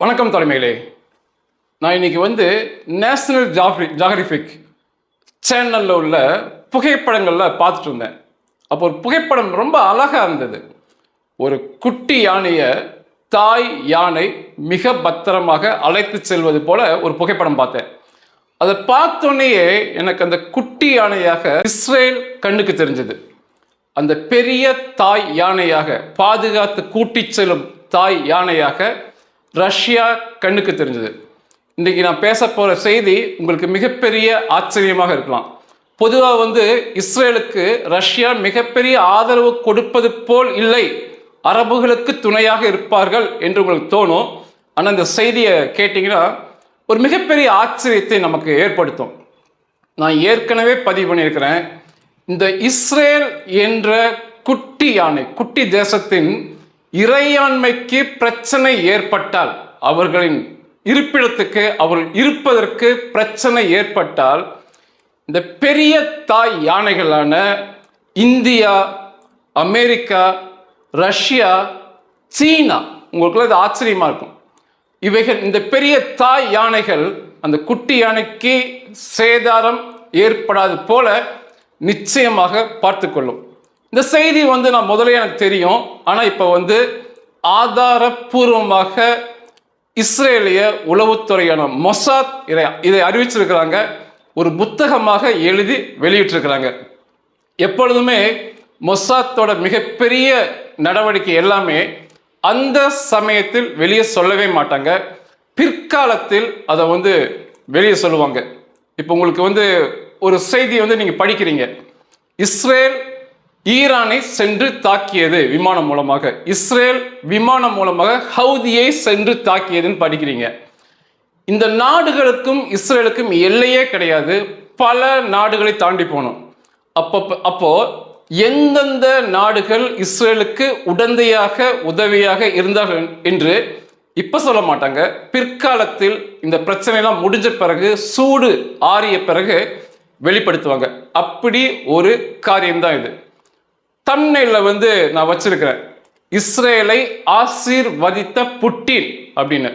வணக்கம் தலைமையிலே நான் இன்னைக்கு வந்து நேஷனல் ஜாஃபி ஜாகிரிஃபிக் சேனலில் உள்ள புகைப்படங்களில் பார்த்துட்டு இருந்தேன். அப்போ ஒரு புகைப்படம் ரொம்ப அழகாக இருந்தது. ஒரு குட்டி யானையை தாய் யானை மிக பத்திரமாக அழைத்து செல்வது போல ஒரு புகைப்படம் பார்த்தேன். அதை பார்த்தோன்னேயே எனக்கு அந்த குட்டி யானையாக இஸ்ரேல் கண்ணுக்கு தெரிஞ்சது. அந்த பெரிய தாய் யானையாக பாதுகாத்து கூட்டிச் செல்லும் தாய் யானையாக ரஷ்யா கண்ணுக்கு தெரிஞ்சது. இன்றைக்கி நான் பேச போகிற செய்தி உங்களுக்கு மிகப்பெரிய ஆச்சரியமாக இருக்கலாம். பொதுவாக வந்து இஸ்ரேலுக்கு ரஷ்யா மிகப்பெரிய ஆதரவு கொடுப்பது போல் இல்லை. அரபுகளுக்கு துணையாக இருப்பார்கள் என்று உங்களுக்கு தோணும். ஆனால் இந்த செய்தியை கேட்டிங்கன்னா ஒரு மிகப்பெரிய ஆச்சரியத்தை நமக்கு ஏற்படுத்தும். நான் ஏற்கனவே பதிவு பண்ணியிருக்கிறேன். இந்த இஸ்ரேல் என்ற குட்டி யானை குட்டி தேசத்தின் இறையாண்மைக்கு பிரச்சனை ஏற்பட்டால் அவர்களின் இருப்பிடத்துக்கு அவர்கள் இருப்பதற்கு பிரச்சனை ஏற்பட்டால் இந்த பெரிய தாய் யானைகளான இந்தியா அமெரிக்கா ரஷ்யா சீனா உங்களுக்குள்ள இது ஆச்சரியமாக இருக்கும். இவைகள் இந்த பெரிய தாய் யானைகள் அந்த குட்டி யானைக்கு சேதாரம் ஏற்படாது போல நிச்சயமாக பார்த்துக்கொள்ளும் இந்த செய்தி வந்து நான் முதல்ல எனக்கு தெரியும். ஆனால் இப்போ வந்து ஆதாரப்பூர்வமாக இஸ்ரேலிய உளவுத்துறையான மொசாத் இதை இதை அறிவிச்சிருக்கிறாங்க. ஒரு புத்தகமாக எழுதி வெளியிட்டிருக்கிறாங்க. எப்பொழுதுமே மொசாத்தோட மிகப்பெரிய நடவடிக்கை எல்லாமே அந்த சமயத்தில் வெளியே சொல்லவே மாட்டாங்க. பிற்காலத்தில் அதை வந்து வெளியே சொல்லுவாங்க. இப்போ உங்களுக்கு வந்து ஒரு செய்தியை வந்து நீங்கள் படிக்கிறீங்க. இஸ்ரேல் ஈரானை சென்று தாக்கியது விமானம் மூலமாக. இஸ்ரேல் விமானம் மூலமாக ஹவுதியை சென்று தாக்கியதுன்னு படிக்கிறீங்க. இந்த நாடுகளுக்கும் இஸ்ரேலுக்கும் எல்லையே கிடையாது. பல நாடுகளை தாண்டி போகணும் அப்போ அப்போ எந்தெந்த நாடுகள் இஸ்ரேலுக்கு உடந்தையாக உதவியாக இருந்தார்கள் என்று இப்போ சொல்ல மாட்டாங்க. பிற்காலத்தில் இந்த பிரச்சனைலாம் முடிஞ்ச பிறகு சூடு ஆறிய பிறகு வெளிப்படுத்துவாங்க. அப்படி ஒரு காரியம்தான் இது. தன்னையில் வந்து நான் வச்சிருக்கிறேன். இஸ்ரேலை ஆசீர்வதித்த புட்டின் அப்படின்னு.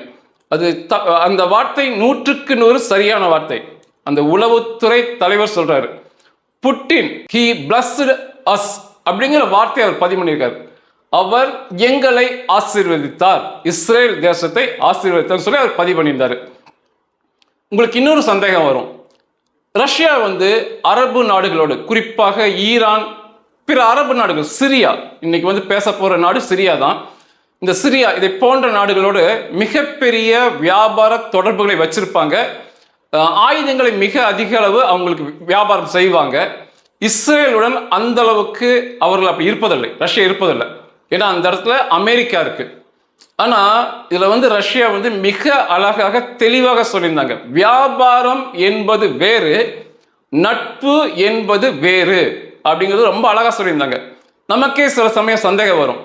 அது த அந்த வார்த்தை நூற்றுக்கு நூறு சரியான வார்த்தை. அந்த உளவுத்துறை தலைவர் சொல்றாரு. புட்டின் ஹி பிளஸ்டு அஸ் அப்படிங்கிற வார்த்தை அவர் பதிவு பண்ணியிருக்காரு. அவர் எங்களை ஆசீர்வதித்தார். இஸ்ரேல் தேசத்தை ஆசீர்வதித்தார் சொல்லி அவர் பதிவு பண்ணியிருந்தார். உங்களுக்கு இன்னொரு சந்தேகம் வரும். ரஷ்யா வந்து அரபு நாடுகளோடு குறிப்பாக ஈரான் பிற அரபு நாடுகள் சிரியா. இன்னைக்கு வந்து பேச போற நாடு சிரியா தான். இந்த சிரியா இதை போன்ற நாடுகளோடு மிகப்பெரிய வியாபார தொடர்புகளை வச்சிருப்பாங்க. ஆயுதங்களை மிக அதிக அளவு அவங்களுக்கு வியாபாரம் செய்வாங்க. இஸ்ரேலுடன் அந்த அளவுக்கு அவர்கள் அப்படி இருப்பதில்லை. ரஷ்யா இருப்பதில்லை. ஏன்னா அந்த இடத்துல அமெரிக்கா இருக்கு. ஆனா இதுல வந்து ரஷ்யா வந்து மிக அழகாக தெளிவாக சொல்லியிருந்தாங்க. வியாபாரம் என்பது வேறு நட்பு என்பது வேறு. அப்படிங்கிறது ரொம்ப அழகாக சொல்லியிருந்தாங்க. நமக்கே சில சமயம் சந்தேகம் வரும்.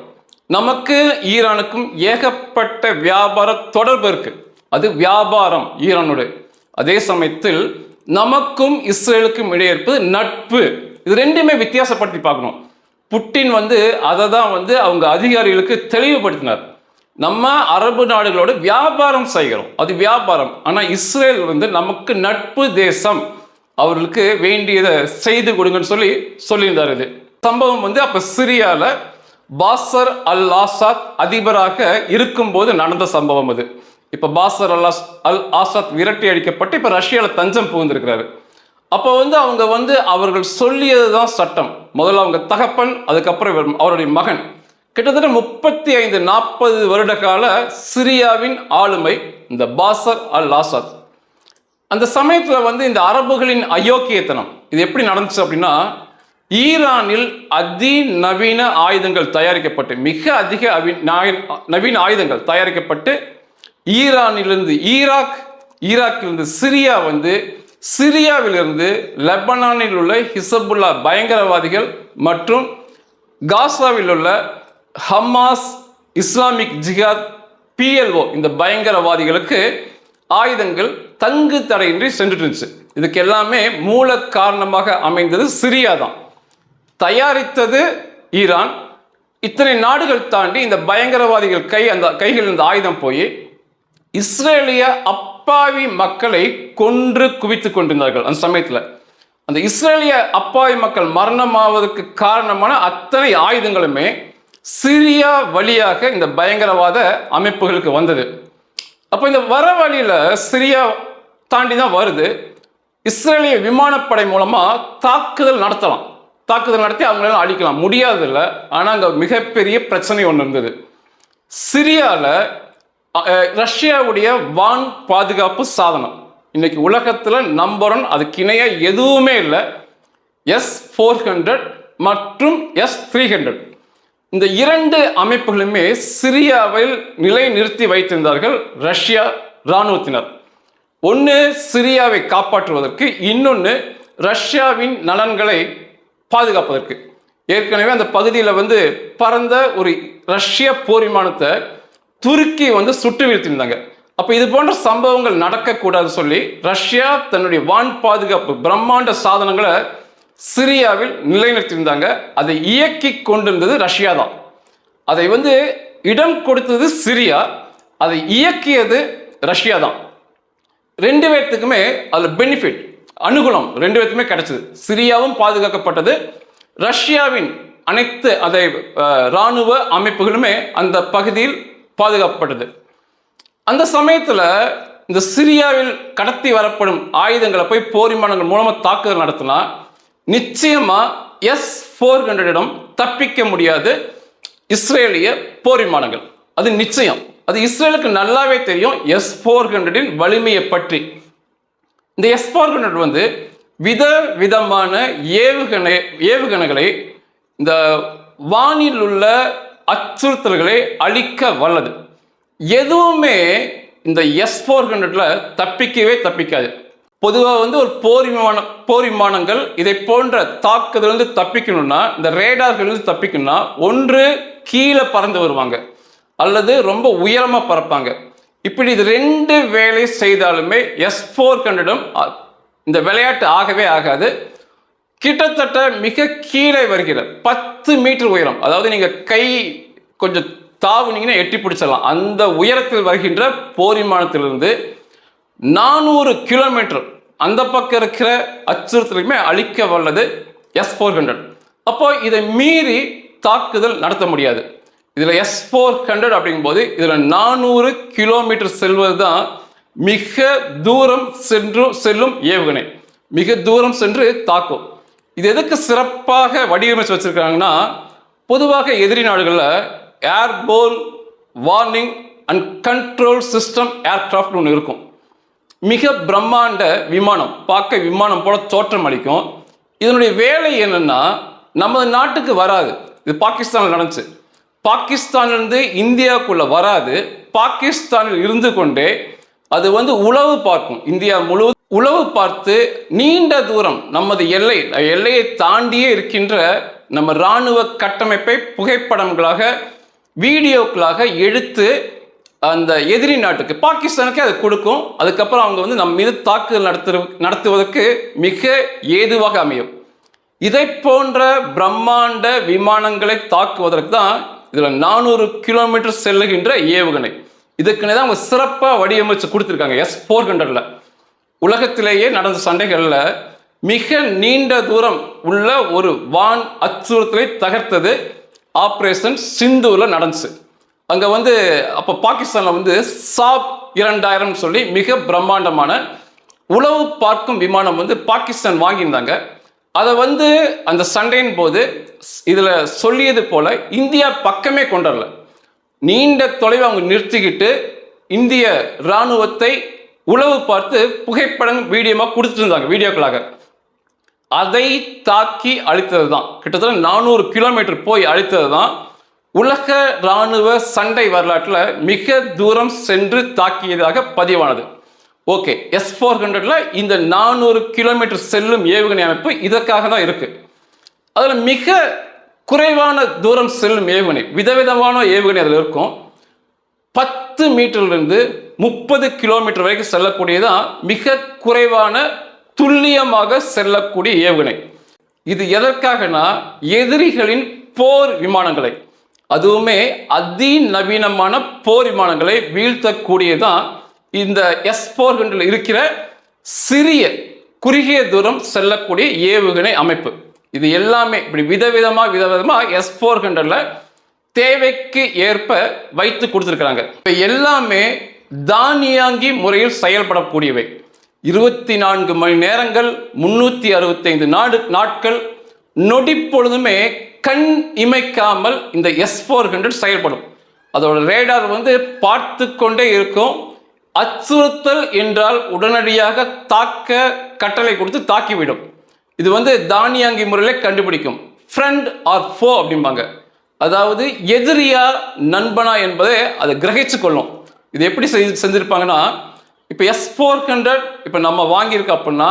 நமக்கு ஈரானுக்கும் ஏகப்பட்ட வியாபார தொடர்பு இருக்கு. அது வியாபாரம் ஈரானோட அதே சமயத்தில் நமக்கும் இஸ்ரேலுக்கும் இடையே இருப்பது நட்பு. இது ரெண்டுமே வித்தியாசப்படுத்தி பார்க்கணும். புட்டின் வந்து அதை தான் வந்து அவங்க அதிகாரிகளுக்கு தெளிவுபடுத்தினார். நம்ம அரபு நாடுகளோடு வியாபாரம் செய்கிறோம். அது வியாபாரம். ஆனால் இஸ்ரேல் வந்து நமக்கு நட்பு தேசம். அவர்களுக்கு வேண்டியதை செய்து கொடுங்கன்னு சொல்லி சொல்லியிருந்தார் இது. சம்பவம் வந்து அப்போ சிரியாவில் பாசர் அல் ஆசாத் அதிபராக இருக்கும்போது நடந்த சம்பவம் அது. இப்போ பாசர் அல் ஆஸ் அல் ஆசாத் விரட்டி அடிக்கப்பட்டு இப்போ ரஷ்யாவில் தஞ்சம் புகுந்திருக்கிறாரு. அப்போ வந்து அவங்க வந்து அவர்கள் சொல்லியது தான் சட்டம். முதல்ல அவங்க தகப்பன் அதுக்கப்புறம் அவருடைய மகன். கிட்டத்தட்ட முப்பத்தி ஐந்து நாற்பது வருட கால சிரியாவின் ஆளுமை இந்த பாசர் அல் ஆசாத் அந்த சமயத்தில் வந்து இந்த அரபுகளின் அயோக்கியத்தனம் இது எப்படி நடந்துச்சு அப்படின்னா ஈரானில் அதிநவீன ஆயுதங்கள் தயாரிக்கப்பட்டு மிக அதிக அவி- நவீன ஆயுதங்கள் தயாரிக்கப்பட்டு ஈரானிலிருந்து ஈராக் ஈராக்கிலிருந்து சிரியா வந்து சிரியாவிலிருந்து லெபனானில் உள்ள ஹிசபுல்லா பயங்கரவாதிகள் மற்றும் காசாவில் உள்ள ஹமாஸ் இஸ்லாமிக் ஜிஹாத் பிஎல்ஓ இந்த பயங்கரவாதிகளுக்கு ஆயுதங்கள் தங்கு தடையின்றி சென்றுட்டு இருந்துச்சு இதுக்கு எல்லாமே மூல காரணமாக அமைந்தது சிரியா தான் தயாரித்தது ஈரான். இத்தனை நாடுகள் தாண்டி இந்த பயங்கரவாதிகள் கை அந்த கைகளில் இந்த ஆயுதம் போய் இஸ்ரேலிய அப்பாவி மக்களை கொன்று குவித்து கொண்டிருந்தார்கள் அந்த சமயத்தில். அந்த இஸ்ரேலிய அப்பாவி மக்கள் மரணமாவதற்கு காரணமான அத்தனை ஆயுதங்களுமே சிரியா வழியாக இந்த பயங்கரவாத அமைப்புகளுக்கு வந்தது. அப்போ இந்த வர வழியில் சிரியா தாண்டி தான் வருது. இஸ்ரேலிய விமானப்படை மூலமாக தாக்குதல் நடத்தலாம். தாக்குதல் நடத்தி அவங்களெல்லாம் அழிக்கலாம். முடியாது இல்லை ஆனால் அங்கே மிகப்பெரிய பிரச்சனை ஒன்று இருந்தது. சிரியாவில் ரஷ்யாவுடைய வான் பாதுகாப்பு சாதனம். இன்னைக்கு உலகத்தில் நம்பர் ஒன் அதுக்கு இணையாக எதுவுமே இல்லை. எஸ் ஃபோர் ஹண்ட்ரட் மற்றும் எஸ் த்ரீ ஹண்ட்ரட் இந்த இரண்டு அமைப்புகளுமே சிரியாவில் நிலைநிறுத்தி வைத்திருந்தார்கள் ரஷ்யா இராணுவத்தினர் ஒன்று சிரியாவை காப்பாற்றுவதற்கு இன்னொன்று ரஷ்யாவின் நலன்களை பாதுகாப்பதற்கு. ஏற்கனவே அந்த பகுதியில் வந்து பறந்த ஒரு ரஷ்ய போர் விமானத்தை துருக்கி வந்து சுட்டு வீழ்த்திருந்தாங்க அப்போ இது போன்ற சம்பவங்கள் நடக்கக்கூடாது சொல்லி ரஷ்யா தன்னுடைய வான் பாதுகாப்பு பிரம்மாண்ட சாதனங்களை சிரியாவில் நிலைநிறுத்தியிருந்தாங்க. அதை இயக்கி கொண்டிருந்தது ரஷ்யா தான். அதை வந்து இடம் கொடுத்தது சிரியா. அதை இயக்கியது ரஷ்யா தான். ரெண்டு பேர்த்துக்குமே அதில் பெனிஃபிட் அனுகூலம் ரெண்டு பேர்த்துக்குமே கிடைச்சது. சிரியாவும் பாதுகாக்கப்பட்டது. ரஷ்யாவின் அனைத்து அதை இராணுவ அமைப்புகளுமே அந்த பகுதியில் பாதுகாக்கப்பட்டது. அந்த சமயத்தில் இந்த சிரியாவில் கடத்தி வரப்படும் ஆயுதங்களை போய் போர் விமானங்கள் மூலமாக தாக்குதல் நடத்தினா நிச்சயமாக எஸ் ஃபோர் ஹண்ட்ரடிடம் தப்பிக்க முடியாது. இஸ்ரேலிய போர் விமானங்கள். அது நிச்சயம். அது இஸ்ரேலுக்கு நல்லாவே தெரியும். எஸ் ஃபோர் ஹண்ட்ரடின் வலிமையை பற்றி. இந்த எஸ் ஃபோர் ஹண்ட்ரட் வந்து வித விதமான ஏவுகணை ஏவுகணைகளை இந்த வானில் உள்ள அச்சுறுத்தல்களை அழிக்க வல்லது. எதுவுமே இந்த எஸ் ஃபோர் ஹண்ட்ரட்ல தப்பிக்கவே தப்பிக்காது. பொதுவாக வந்து ஒரு போர் விமானம் போர் விமானங்கள் இதை போன்ற தாக்குதல் வந்து தப்பிக்கணும்னா இந்த ரேடார்கள் வந்து தப்பிக்கணும்னா ஒன்று கீழே பறந்து வருவாங்க. அல்லது ரொம்ப உயரமாக பறப்பாங்க. இப்படி இது ரெண்டு வேலை செய்தாலுமே எஸ் ஃபோர் ஹண்ட்ரடும் இந்த விளையாட்டு ஆகவே ஆகாது. கிட்டத்தட்ட மிக கீழே வருகிற பத்து மீட்டர் உயரம் அதாவது நீங்கள் கை கொஞ்சம் தாவுனீங்கன்னா எட்டி பிடிச்சிடலாம். அந்த உயரத்தில் வருகின்ற போர் விமானத்திலிருந்து நானூறு கிலோமீட்டர் அந்த பக்கம் இருக்கிற அச்சுறுத்தலுமே அழிக்க வல்லது எஸ் ஃபோர் ஹண்ட்ரட் அப்போ இதை மீறி தாக்குதல் நடத்த முடியாது. இதில் எஸ் ஃபோர் ஹண்ட்ரட் அப்படிங்கும்போது இதில் நானூறு கிலோமீட்டர் செல்வது தான் மிக தூரம் சென்று செல்லும் ஏவுகணை. மிக தூரம் சென்று தாக்கும். இது எதுக்கு சிறப்பாக வடிவமைச்சு வச்சுருக்காங்கன்னா பொதுவாக எதிரி நாடுகளில் airborne warning and control system aircraft ஒன்று இருக்கும். மிக பிரம்மாண்ட விமானம் பார்க்க விமானம் போல தோற்றம் அளிக்கும். இதனுடைய வேலை என்னென்னா நமது நாட்டுக்கு வராது. இது பாகிஸ்தானில் நடந்துச்சு. பாகிஸ்தானிலிருந்து இந்தியாவுக்குள்ளே வராது. பாகிஸ்தானில் இருந்து கொண்டே அது வந்து உளவு பார்க்கும். இந்தியா முழு உளவு பார்த்து நீண்ட தூரம் நமது எல்லை எல்லையை தாண்டியே இருக்கின்ற நம்ம இராணுவ கட்டமைப்பை புகைப்படங்களாக வீடியோக்களாக எடுத்து அந்த எதிரி நாட்டுக்கு பாகிஸ்தானுக்கே அது கொடுக்கும். அதுக்கப்புறம் அவங்க வந்து நம்ம மீது தாக்குதல் நடத்து நடத்துவதற்கு மிக ஏதுவாக அமையும். இதை போன்ற பிரம்மாண்ட விமானங்களை தாக்குவதற்கு தான் இதில் நானூறு கிலோமீட்டர் செல்லுகின்ற ஏவுகணை. இதுக்குனே தான் அவங்க சிறப்பாக வடிவமைச்சு கொடுத்துருக்காங்க. எஸ் ஃபோர் ஹண்ட்ரட்ல உலகத்திலேயே நடந்த சண்டைகளில் மிக நீண்ட தூரம் உள்ள ஒரு வான் அச்சுறுத்தலை தகர்த்தது ஆப்ரேஷன் சிந்தூரில் நடந்துச்சு. அங்கே வந்து அப்போ பாகிஸ்தானில் வந்து சாப் இரண்டாயிரம் சொல்லி மிக பிரம்மாண்டமான உளவு பார்க்கும் விமானம் வந்து பாகிஸ்தான் வாங்கியிருந்தாங்க. அதை வந்து அந்த சண்டையின் போது இதில் சொல்லியது போல இந்தியா பக்கமே கொண்டு வரல நீண்ட தொலைவை அவங்க நிறுத்திக்கிட்டு இந்திய இராணுவத்தை உளவு பார்த்து புகைப்படம் வீடியோமாக கொடுத்துருந்தாங்க வீடியோக்களாக. அதை தாக்கி அழித்தது தான் கிட்டத்தட்ட நானூறு கிலோமீட்டர் போய் அழித்தது தான் உலக இராணுவ சண்டை வரலாற்றில் மிக தூரம் சென்று தாக்கியதாக பதிவானது. ஓகே எஸ் ஃபோர் ஹண்ட்ரட்ல இந்த நானூறு கிலோமீட்டர் செல்லும் ஏவுகணை அமைப்பு இதற்காக தான் இருக்கு. அதில் மிக குறைவான தூரம் செல்லும் ஏவுகணை விதவிதமான ஏவுகணை அதில் இருக்கும். பத்து மீட்டர்லேருந்து முப்பது கிலோமீட்டர் வரைக்கும் செல்லக்கூடியதான் மிக குறைவான துல்லியமாக செல்லக்கூடிய ஏவுகணை. இது எதற்காகனா எதிரிகளின் போர் விமானங்களை அதுவுமே அதிநவீனமான போர் விமானங்களை வீழ்த்தக்கூடியதான் இந்த எஸ் ஃபோர் இருக்கிற சிறிய குறுகிய தூரம் செல்லக்கூடிய ஏவுகணை அமைப்பு. இது எல்லாமே இப்படி விதவிதமாக விதவிதமாக எஸ் ஃபோர் தேவைக்கு ஏற்ப வைத்து கொடுத்துருக்குறாங்க. இப்போ எல்லாமே தானியாங்கி முறையில் செயல்படக்கூடியவை. இருபத்தி நான்கு மணி நேரங்கள் முன்னூற்றி அறுபத்தைந்து நாடு நாட்கள் நொடி பொழுதுமே கண் இமைக்காமல் இந்த எஸ் ஃபோர் ஹண்ட்ரட் செயல்படும். அதோட ரேடார் வந்து பார்த்து கொண்டே இருக்கும். அச்சுறுத்தல் என்றால் உடனடியாக தாக்க கட்டளை கொடுத்து தாக்கிவிடும். இது வந்து தானியாங்கி முறையில் கண்டுபிடிக்கும். ஃப்ரெண்ட் ஆர் ஃபோ அப்படிம்பாங்க. அதாவது எதிரியா நண்பனா என்பதை அதை கிரகிச்சு கொள்ளும். இது எப்படி செஞ்சு செஞ்சுருப்பாங்கன்னா இப்போ எஸ் ஃபோர் ஹண்ட்ரட் இப்போ நம்ம வாங்கியிருக்கோம் அப்படின்னா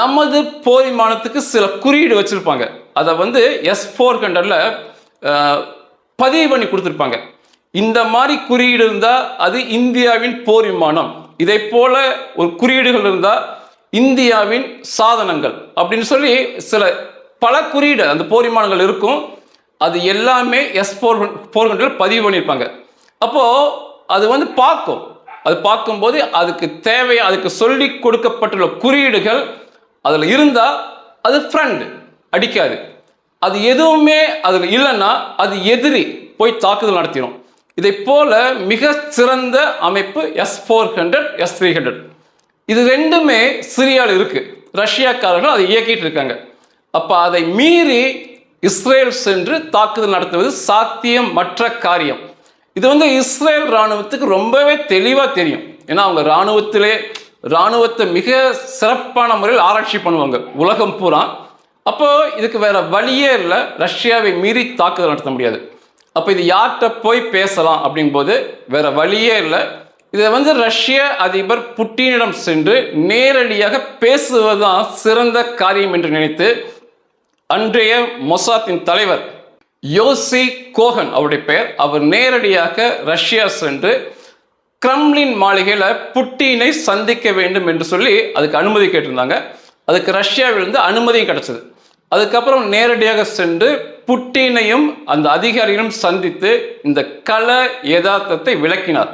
நமது போர் விமானத்துக்கு சில குறியீடு வச்சுருப்பாங்க. அதை வந்து எஸ் ஃபோர் ஹண்ட்ரடில் பதிவு பண்ணி கொடுத்துருப்பாங்க. இந்த மாதிரி குறியீடு இருந்தால் அது இந்தியாவின் போர் விமானம். இதை போல ஒரு குறியீடுகள் இருந்தால் இந்தியாவின் சாதனங்கள் அப்படின்னு சொல்லி சில பல குறியீடு அந்த போர் விமானங்கள் இருக்கும். அது எல்லாமே எஸ் ஃபோர் ஃபோர் கண்ட்ரோல் பதிவு பண்ணியிருப்பாங்க. அப்போது அது வந்து பார்க்கும். அது பார்க்கும்போது அதுக்கு தேவை அதுக்கு சொல்லி கொடுக்கப்பட்டுள்ள குறியீடுகள் அதில் இருந்தால் அது ஃப்ரெண்டு அடிக்காது. அது எதுவுமே அதில் இல்லைன்னா அது எதிரி போய் தாக்குதல் நடத்திடும் இதை போல மிக சிறந்த அமைப்பு S four hundred S three hundred இது ரெண்டுமே சிரியாவில் இருக்கு. ரஷ்யாக்காரர்கள் அதை இயக்கிட்டு இருக்காங்க. அப்போ அதை மீறி இஸ்ரேல் சென்று தாக்குதல் நடத்துவது சாத்தியம் மற்ற காரியம். இது வந்து இஸ்ரேல் இராணுவத்துக்கு ரொம்பவே தெளிவாக தெரியும். ஏன்னா அவங்க இராணுவத்திலே இராணுவத்தை மிக சிறப்பான முறையில் ஆராய்ச்சி பண்ணுவாங்க. உலகம் பூரா. அப்போ இதுக்கு வேற வழியே இல்லை. ரஷ்யாவை மீறி தாக்குதல் நடத்த முடியாது. அப்போ இது யார்கிட்ட போய் பேசலாம் அப்படிங்கும்போது வேற வழியே இல்லை. இதை வந்து ரஷ்ய அதிபர் புட்டினிடம் சென்று நேரடியாக பேசுவதுதான் சிறந்த காரியம் என்று நினைத்து அன்றைய மொசாத்தின் தலைவர் யோசி கோகன் அவருடைய பெயர். அவர் நேரடியாக ரஷ்யா சென்று கிரம்லின் மாளிகையில் புட்டினை சந்திக்க வேண்டும் என்று சொல்லி அதுக்கு அனுமதி கேட்டிருந்தாங்க. அதுக்கு ரஷ்யாவிலிருந்து அனுமதியும் கிடைச்சது. அதுக்கப்புறம் நேரடியாக சென்று புட்டினையும் அந்த அதிகாரிகளும் சந்தித்து இந்த கல யதார்த்தத்தை விளக்கினார்.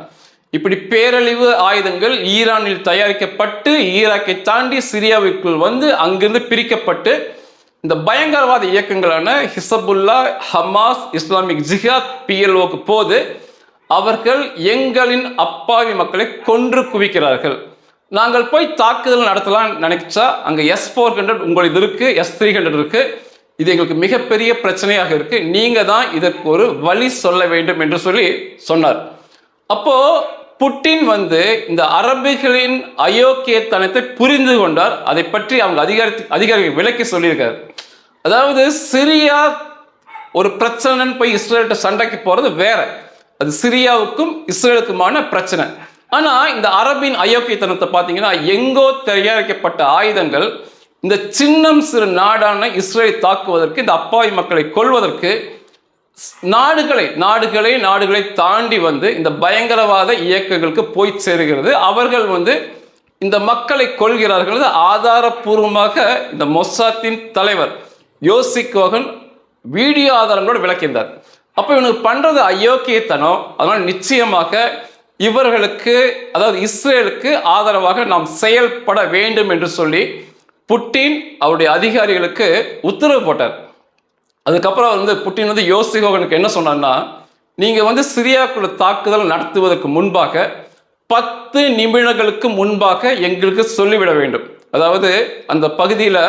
இப்படி பேரழிவு ஆயுதங்கள் ஈரானில் தயாரிக்கப்பட்டு ஈராக்கை தாண்டி சிரியாவிற்குள் வந்து அங்கிருந்து பிரிக்கப்பட்டு இந்த பயங்கரவாத இயக்கங்களான ஹிசபுல்லா ஹமாஸ் இஸ்லாமிக் ஜிஹாத் பிஎல்ஓக்கு போது அவர்கள் எங்களின் அப்பாவி மக்களை கொன்று குவிக்கிறார்கள். நாங்கள் போய் தாக்குதல் நடத்தலாம் நினைச்சா அங்கே எஸ் ஃபோர் ஹண்ட்ரட் உங்களுக்கு இருக்கு எஸ் த்ரீ ஹண்ட்ரட் இருக்கு. இது எங்களுக்கு மிகப்பெரிய பிரச்சனையாக இருக்கு. நீங்க தான் இதற்கு ஒரு வழி சொல்ல வேண்டும் என்று சொல்லி சொன்னார். அப்போ புட்டின் வந்து இந்த அரபிகளின் அயோக்கியத்தனத்தை புரிந்து கொண்டார். அதை பற்றி அவங்க அதிகாரி அதிகாரிகள் விளக்கி சொல்லியிருக்காரு. அதாவது சிரியா ஒரு பிரச்சனைன்னு போய் இஸ்ரேல்கிட்ட சண்டைக்கு போறது வேற. அது சிரியாவுக்கும் இஸ்ரேலுக்குமான பிரச்சனை. ஆனா இந்த அரபின் அயோக்கியத்தனத்தை பார்த்தீங்கன்னா எங்கோ தயாரிக்கப்பட்ட ஆயுதங்கள் இந்த சின்னம் சிறு நாடான இஸ்ரேலை தாக்குவதற்கு இந்த அப்பாவி மக்களை கொள்வதற்கு நாடுகளை நாடுகளை நாடுகளை தாண்டி வந்து இந்த பயங்கரவாத இயக்கங்களுக்கு போய் சேருகிறது. அவர்கள் வந்து இந்த மக்களை கொள்கிறார்கள் ஆதாரப்பூர்வமாக இந்த மொசாத்தின் தலைவர் யோசி கோகன் வீடியோ ஆதாரங்களோடு விளக்கின்றார் அப்போ இவனுக்கு பண்ணுறது அயோக்கியத்தனம். அதனால் நிச்சயமாக இவர்களுக்கு அதாவது இஸ்ரேலுக்கு ஆதரவாக நாம் செயல்பட வேண்டும் என்று சொல்லி புட்டின் அவருடைய அதிகாரிகளுக்கு உத்தரவு போட்டார். அதுக்கப்புறம் வந்து புட்டின் வந்து யோசிகோகனுக்கு என்ன சொன்னார்னா நீங்கள் வந்து சிரியாக்குள்ள தாக்குதல் நடத்துவதற்கு முன்பாக பத்து நிமிடங்களுக்கு முன்பாக எங்களுக்கு சொல்லிவிட வேண்டும். அதாவது அந்த பகுதியில்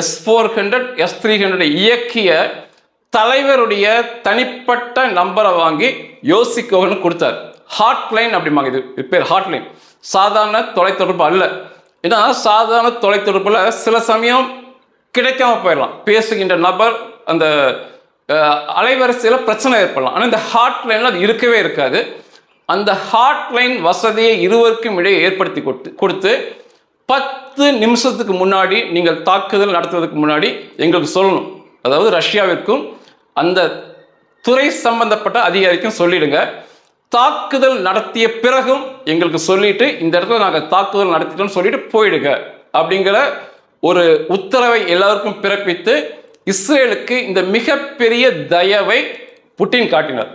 S four hundred S three hundred இயக்கிய தலைவருடைய தனிப்பட்ட நம்பரை வாங்கி யோசிக்கோகன் கொடுத்தார். ஹாட்லைன் அப்படிம்பாங்க இது. இது பேர் ஹாட்லைன் சாதாரண தொலைத்தொடர்பு அல்ல. ஏன்னா சாதாரண தொலைத்தொடர்பில் சில சமயம் கிடைக்காம போயிடலாம். பேசுகின்ற நபர் அந்த அலைவரிசையில் பிரச்சனை ஏற்படலாம். ஆனால் இந்த ஹாட்லைனில் அது இருக்கவே இருக்காது. அந்த ஹாட்லைன் வசதியை இருவருக்கும் இடையே ஏற்படுத்தி கொடுத்து கொடுத்து பத்து நிமிஷத்துக்கு முன்னாடி நீங்கள் தாக்குதல் நடத்துவதற்கு முன்னாடி எங்களுக்கு சொல்லணும். அதாவது ரஷ்யாவிற்கும் அந்த துறை சம்பந்தப்பட்ட அதிகாரிக்கும் சொல்லிடுங்க. தாக்குதல் நடத்திய பிறகும் எங்களுக்கு சொல்லிட்டு இந்த இடத்துல நாங்கள் தாக்குதல் நடத்திட்டோம்னு சொல்லிட்டு போயிடுங்க அப்படிங்கிற ஒரு உத்தரவை எல்லாருக்கும் பிறப்பித்து இஸ்ரேலுக்கு இந்த மிகப்பெரிய தயவை புட்டின் காட்டினார்.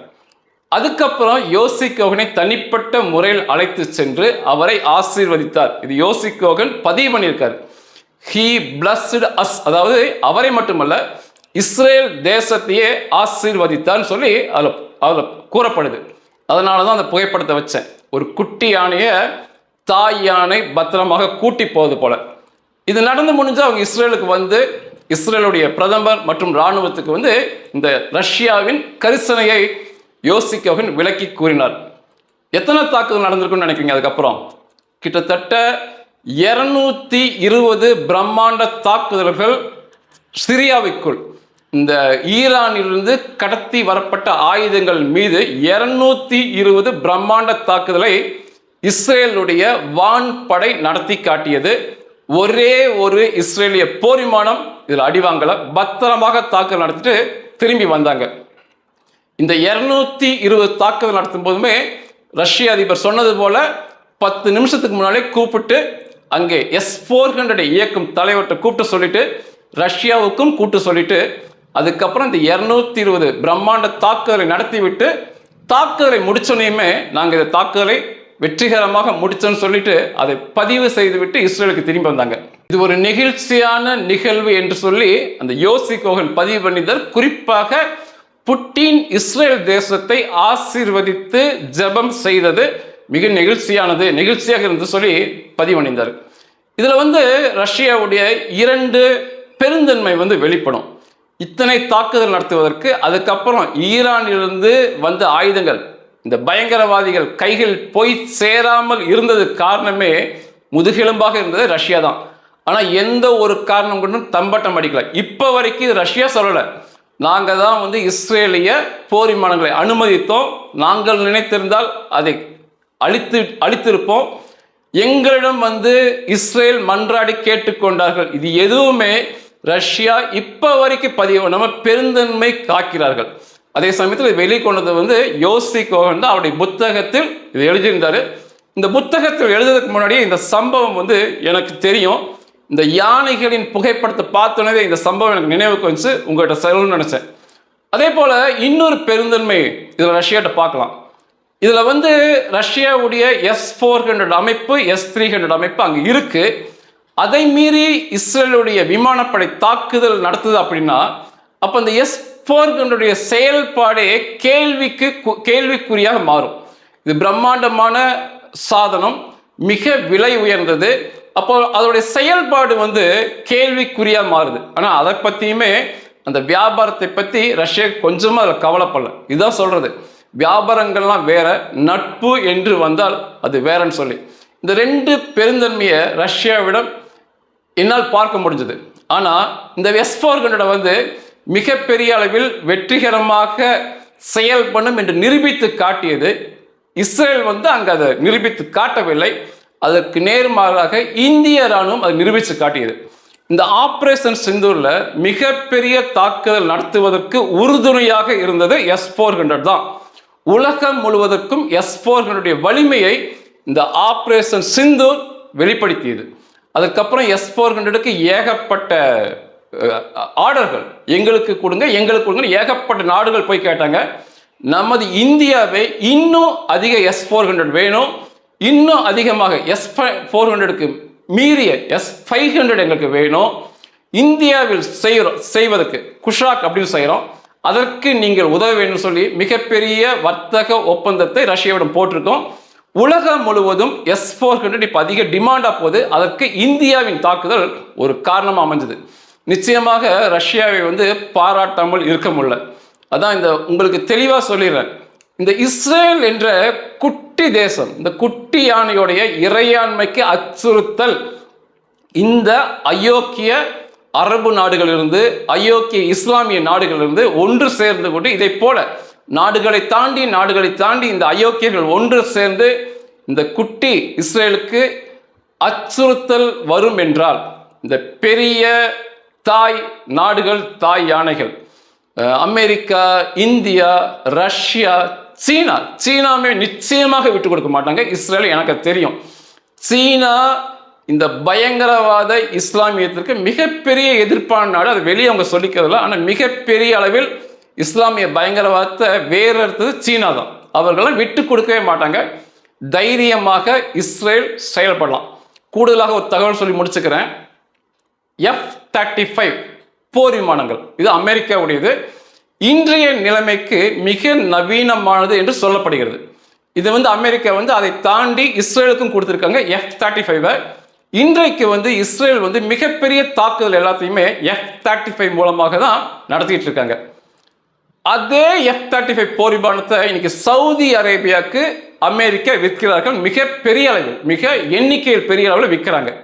அதுக்கப்புறம் யோசிக்கோகனை தனிப்பட்ட முறையில் அழைத்து சென்று அவரை ஆசீர்வதித்தார். இது யோசிக்கோகன் பதிவு பண்ணியிருக்கார். ஹீ பிளஸ்டு அஸ் அதாவது அவரை மட்டுமல்ல இஸ்ரேல் தேசத்தையே ஆசீர்வதித்தான்னு சொல்லி அதில் அதில் கூறப்படுது. அதனால தான் அந்த புகைப்படத்தை வச்சேன். ஒரு குட்டி யானையை தாய் யானை பத்திரமாக கூட்டி போவது போல. இது நடந்து முடிஞ்சு அவங்க இஸ்ரேலுக்கு வந்து இஸ்ரேலுடைய பிரதமர் மற்றும் இராணுவத்துக்கு வந்து இந்த ரஷ்யாவின் கரிசனையை யோசிக்கவின் விளக்கி கூறினார். எத்தனை தாக்குதல் நடந்திருக்குன்னு நினைக்கிறீங்க அதுக்கப்புறம்? கிட்டத்தட்ட இருநூத்தி இருபது பிரம்மாண்ட தாக்குதல்கள் சிரியாவுக்குள் இந்த ஈரானிலிருந்து கடத்தி வரப்பட்ட ஆயுதங்கள் மீது இருநூத்தி இருபது பிரம்மாண்ட தாக்குதலை இஸ்ரேலுடைய வான்படை நடத்தி காட்டியது. ஒரே ஒரு இஸ்ரேலிய போர் விமானம் இதில் அடிவாங்கல பத்திரமாக தாக்குதல் நடத்திட்டு திரும்பி வந்தாங்க. இந்த இருநூத்தி இருபது தாக்குதல் நடத்தும் போதுமே ரஷ்ய அதிபர் சொன்னது போல பத்து நிமிஷத்துக்கு முன்னாலே கூப்பிட்டு அங்கே எஸ் ஃபோர் ஹண்ட்ரட் இயக்கும் தலைவர்கிட்ட கூப்பிட்டு சொல்லிட்டு ரஷ்யாவுக்கும் கூட்டு சொல்லிட்டு அதுக்கப்புறம் இந்த இருநூத்தி இருபது பிரம்மாண்ட தாக்குதலை நடத்திவிட்டு தாக்குதலை முடிச்சோனையுமே நாங்கள் இந்த தாக்குதலை வெற்றிகரமாக முடிச்சோன்னு சொல்லிட்டு அதை பதிவு செய்துவிட்டு இஸ்ரேலுக்கு திரும்பி வந்தாங்க. இது ஒரு நெகிழ்ச்சியான நிகழ்வு என்று சொல்லி அந்த யோசி கோகன் பதிவு பண்ணிதர் குறிப்பாக புட்டின் இஸ்ரேல் தேசத்தை ஆசீர்வதித்து ஜெபம் செய்தது மிக நெகிழ்ச்சியானது நெகிழ்ச்சியாக இருந்து சொல்லி பதிவு இதில் வந்து ரஷ்யாவுடைய இரண்டு பெருந்தன்மை வந்து வெளிப்படும். இத்தனை தாக்குதல் நடத்துவதற்கு அதுக்கப்புறம் ஈரானிலிருந்து வந்த ஆயுதங்கள் இந்த பயங்கரவாதிகள் கைகள் போய் சேராமல் இருந்தது காரணமே முதுகெலும்பாக இருந்தது ரஷ்யா தான். ஆனால் எந்த ஒரு காரணம் கொண்டும் தம்பட்டம் அடிக்கல. இப்போ வரைக்கும் இது ரஷ்யா சொல்லலை. நாங்கள் தான் வந்து இஸ்ரேலிய போர் விமானங்களை அனுமதித்தோம். நாங்கள் நினைத்திருந்தால் அதை அழித்து அழித்திருப்போம். எங்களிடம் வந்து இஸ்ரேல் மன்றாடி கேட்டுக்கொண்டார்கள். இது எதுவுமே ரஷ்யா இப்போ வரைக்கும் பதிவு நம்ம பெருந்தன்மை காக்கிறார்கள். அதே சமயத்தில் வெளிக்கொண்டது வந்து யோசி கோகன் தான் அவருடைய புத்தகத்தில் இது எழுதியிருந்தாரு. இந்த புத்தகத்தில் எழுதுறதுக்கு முன்னாடியே இந்த சம்பவம் வந்து எனக்கு தெரியும். இந்த யானைகளின் புகைப்படத்தை பார்த்தோன்னே இந்த சம்பவம் எனக்கு நினைவுக்கு வந்துச்சு. உங்கள்கிட்ட சொல்லணும்னு நினச்சேன். அதே போல் இன்னொரு பெருந்தன்மை இதில் ரஷ்யாட்ட பார்க்கலாம். இதில் வந்து ரஷ்யாவுடைய எஸ் ஃபோர் ஹண்ட்ரட் அமைப்பு எஸ் த்ரீ ஹண்ட்ரட் அமைப்பு அங்கே இருக்குது அதை மீறி இஸ்ரேலுடைய விமானப்படை தாக்குதல் நடத்துது அப்படின்னா அப்போ அந்த எஸ் போர்களுடைய செயல்பாடே கேள்விக்கு கேள்விக்குறியாக மாறும். இது பிரம்மாண்டமான சாதனம் மிக விலை உயர்ந்தது. அப்போ அதோடைய செயல்பாடு வந்து கேள்விக்குறியாக மாறுது. ஆனால் அதை பற்றியுமே அந்த வியாபாரத்தை பற்றி ரஷ்யா கொஞ்சமாக அதில் கவலைப்படல. இதுதான் சொல்கிறது வியாபாரங்கள்லாம் வேற நட்பு என்று வந்தால் அது வேறன்னு சொல்லி. இந்த ரெண்டு பெருந்தன்மையை ரஷ்யாவிடம் என்னால் பார்க்க முடிஞ்சது. ஆனால் இந்த எஸ் ஃபோர் வந்து மிகப்பெரிய அளவில் வெற்றிகரமாக செயல்படும் என்று நிரூபித்து காட்டியது. இஸ்ரேல் வந்து அங்கே அதை நிரூபித்து காட்டவில்லை. அதற்கு நேர்மாறாக இந்திய ராணுவம் அதை நிரூபித்து காட்டியது. இந்த ஆப்ரேஷன் சிந்தூரில் மிகப்பெரிய தாக்குதல் நடத்துவதற்கு உறுதுணையாக இருந்தது எஸ் ஃபோர் தான். உலகம் முழுவதற்கும் எஸ் ஃபோர் வலிமையை இந்த ஆப்ரேஷன் சிந்தூர் வெளிப்படுத்தியது. அதுக்கப்புறம் எஸ் ஃபோர் ஹண்ட்ரடுக்கு ஏகப்பட்ட ஆர்டர்கள். எங்களுக்கு கொடுங்க எங்களுக்கு கொடுங்க ஏகப்பட்ட நாடுகள் போய் கேட்டாங்க. நமது இந்தியாவை இன்னும் அதிக எஸ் ஃபோர் ஹண்ட்ரட் வேணும். இன்னும் அதிகமாக எஸ் ஃபோர் ஹண்ட்ரடுக்கு மீறிய எஸ் ஃபைவ் ஹண்ட்ரட் எங்களுக்கு வேணும். இந்தியாவில் செய்கிறோம் செய்வதற்கு குஷாக் அப்படின்னு செய்கிறோம் அதற்கு நீங்கள் உதவ வேண்டும் சொல்லி மிகப்பெரிய வர்த்தக ஒப்பந்தத்தை ரஷ்யாவிடம் போட்டிருக்கோம். உலகம் முழுவதும் எஸ் ஃபோர் ஹண்ட்ரட் இப்போ அதிக டிமாண்டாக போகுது. அதற்கு இந்தியாவின் தாக்குதல் ஒரு காரணமாக அமைஞ்சது. நிச்சயமாக ரஷ்யாவை வந்து பாராட்டாமல் இருக்க முடியல. அதான் இந்த உங்களுக்கு தெளிவாக சொல்லிடுறேன். இந்த இஸ்ரேல் என்ற குட்டி தேசம் இந்த குட்டி யானையுடைய இறையாண்மைக்கு அச்சுறுத்தல் இந்த அயோக்கிய அரபு நாடுகளிலிருந்து அயோக்கிய இஸ்லாமிய நாடுகளிலிருந்து ஒன்று சேர்ந்து கொண்டு இதைப் போல நாடுகளை தாண்டி நாடுகளை தாண்டி இந்த அயோக்கியர்கள் ஒன்று சேர்ந்து இந்த குட்டி இஸ்ரேலுக்கு அச்சுறுத்தல் வரும் என்றால் இந்த பெரிய தாய் நாடுகள் தாய் யானைகள் அமெரிக்கா இந்தியா ரஷ்யா சீனா சீனாமே நிச்சயமாக விட்டு கொடுக்க மாட்டாங்க. இஸ்ரேல் எனக்கு தெரியும். சீனா இந்த பயங்கரவாத இஸ்லாமியத்திற்கு மிகப்பெரிய எதிர்ப்பான நாடு. அது வெளியே அவங்க சொல்லிக்கிறதில்ல. ஆனால் மிகப்பெரிய அளவில் இஸ்லாமிய பயங்கரவாதத்தை வேறறுத்தது சீனா தான் அவர்களை விட்டு கொடுக்கவே மாட்டாங்க. தைரியமாக இஸ்ரேல் செயல்படலாம். கூடுதலாக ஒரு தகவல் சொல்லி முடிச்சுக்கிறேன். எஃப் தேர்ட்டி ஃபைவ் போர் விமானங்கள். இது அமெரிக்காவுடையது. இன்றைய நிலைமைக்கு மிக நவீனமானது என்று சொல்லப்படுகிறது. இது வந்து அமெரிக்கா வந்து அதை தாண்டி இஸ்ரேலுக்கும் கொடுத்துருக்காங்க எஃப் தேர்ட்டி ஃபைவை இன்றைக்கு வந்து இஸ்ரேல் வந்து மிகப்பெரிய தாக்குதல் எல்லாத்தையுமே எஃப் தேர்ட்டி ஃபைவ் மூலமாக தான் நடத்திட்டு இருக்காங்க. அதே எஃப் தேர்ட்டி ஃபைவ் போர் விமானத்தை இன்னைக்கு சவுதி அரேபியாவுக்கு அமெரிக்கா விற்கிறார்கள். மிக பெரிய அளவில் மிக எண்ணிக்கையில் பெரிய அளவில் விற்கிறாங்க.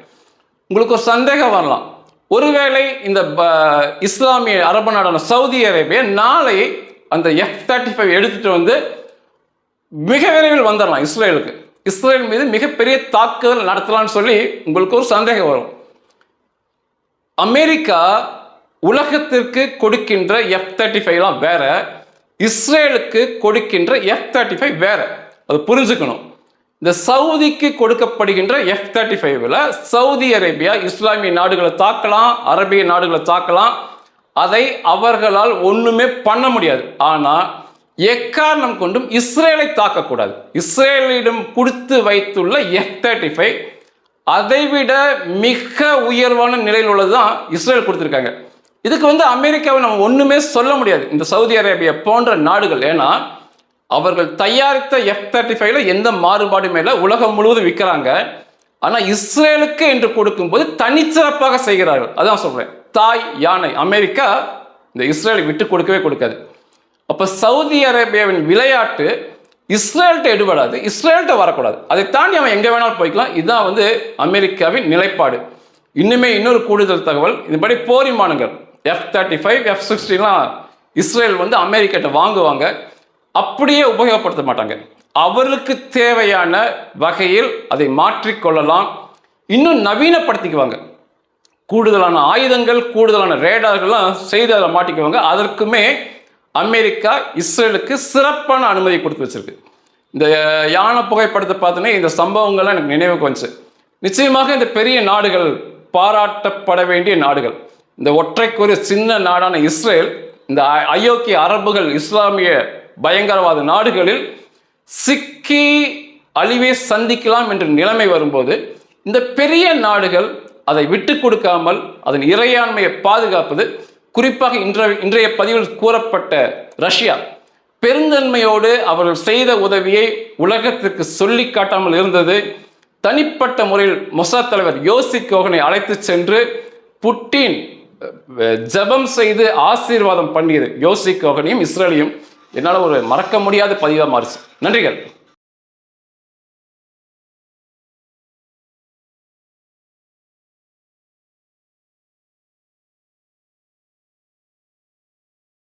உங்களுக்கு ஒரு சந்தேகம் வரலாம். ஒருவேளை இந்த ப- இஸ்லாமிய அரபு நாடான சவுதி அரேபியா நாளை அந்த எஃப் தேர்ட்டி ஃபைவ் எடுத்துகிட்டு வந்து மிக விரைவில் வந்துடலாம் இஸ்ரேலுக்கு. இஸ்ரேல் மீது மிகப்பெரிய தாக்குதல் நடத்தலாம்னு சொல்லி உங்களுக்கு ஒரு சந்தேகம் வரும். அமெரிக்கா உலகத்திற்கு கொடுக்கின்ற எஃப் தேர்ட்டி ஃபைவ்லாம் வேற இஸ்ரேலுக்கு கொடுக்கின்ற எஃப் தேர்ட்டி ஃபைவ் வேற. அது புரிஞ்சுக்கணும். இந்த சவுதிக்கு கொடுக்கப்படுகின்ற எஃப் தேர்ட்டி ஃபைவ்ல சவுதி அரேபியா இஸ்லாமிய நாடுகளை தாக்கலாம் அரபிய நாடுகளை தாக்கலாம். அதை அவர்களால் ஒன்றுமே பண்ண முடியாது. ஆனால் எக்காரணம் கொண்டும் இஸ்ரேலை தாக்கக்கூடாது. இஸ்ரேலிடம் கொடுத்து வைத்துள்ள எஃப் தேர்ட்டி ஃபைவ் அதைவிட மிக உயர்வான நிலையில் உள்ளது தான் இஸ்ரேல் கொடுத்துருக்காங்க. இதுக்கு வந்து அமெரிக்காவை நம்ம ஒன்றுமே சொல்ல முடியாது. இந்த சவுதி அரேபியா போன்ற நாடுகள். ஏன்னா அவர்கள் தயாரித்த எஃப் தேர்ட்டி ஃபைவ்ல எந்த மாறுபாடுமே இல்லை. உலகம் முழுவதும் விற்கிறாங்க. ஆனால் இஸ்ரேலுக்கு என்று கொடுக்கும்போது தனிச்சிறப்பாக செய்கிறார்கள். அதான் சொல்கிறேன் தாய் யானை. அமெரிக்கா இந்த இஸ்ரேலை விட்டு கொடுக்கவே கொடுக்காது. அப்போ சவுதி அரேபியாவின் விளையாட்டு இஸ்ரேல்கிட்ட எடுபடாது. இஸ்ரேல்கிட்ட வரக்கூடாது. அதை தாண்டி அவன் எங்கே வேணாலும் போய்க்கலாம். இதுதான் வந்து அமெரிக்காவின் நிலைப்பாடு. இன்னுமே இன்னொரு கூடுதல் தகவல். இதுபடி போர் விமானங்கள். எஃப் தேர்ட்டி ஃபைவ் எஃப் சிக்ஸ்டிலாம் இஸ்ரேல் வந்து அமெரிக்கிட்ட வாங்குவாங்க. அப்படியே உபயோகப்படுத்த மாட்டாங்க. அவர்களுக்கு தேவையான வகையில் அதை மாற்றிக்கொள்ளலாம் இன்னும் நவீனப்படுத்திக்குவாங்க. கூடுதலான ஆயுதங்கள் கூடுதலான ரேடார்கள்லாம் செய்து அதில் மாட்டிக்குவாங்க. அதற்குமே அமெரிக்கா இஸ்ரேலுக்கு சிறப்பான அனுமதி கொடுத்து வச்சிருக்கு. இந்த யானை புகைப்படத்தை பார்த்தோன்னே இந்த சம்பவங்கள்லாம் எனக்கு நினைவுக்கு வந்துச்சு. நிச்சயமாக இந்த பெரிய நாடுகள் பாராட்டப்பட வேண்டிய நாடுகள். இந்த ஒற்றைக்குரிய சின்ன நாடான இஸ்ரேல் இந்த அயோக்கிய அரபுகள் இஸ்லாமிய பயங்கரவாத நாடுகளில் சிக்கி அழிவை சந்திக்கலாம் என்ற நிலைமை வரும்போது இந்த பெரிய நாடுகள் அதை விட்டு கொடுக்காமல் அதன் இறையாண்மையை பாதுகாப்பது குறிப்பாக இன்றைய இன்றைய பதிவில் கூறப்பட்ட ரஷ்யா பெருந்தன்மையோடு அவர்கள் செய்த உதவியை உலகத்திற்கு சொல்லி காட்டாமல் இருந்தது. தனிப்பட்ட முறையில் மொசாத் தலைவர் யோசிக் கோகனை அழைத்து சென்று புட்டின் ஜெபம் செய்து ஆசீர்வாதம் பண்ணியது யோசி கோகனையும் இஸ்ரேலையும். என்னால் ஒரு மறக்க முடியாத பதிவாக மாறுச்சு. நன்றிகள்.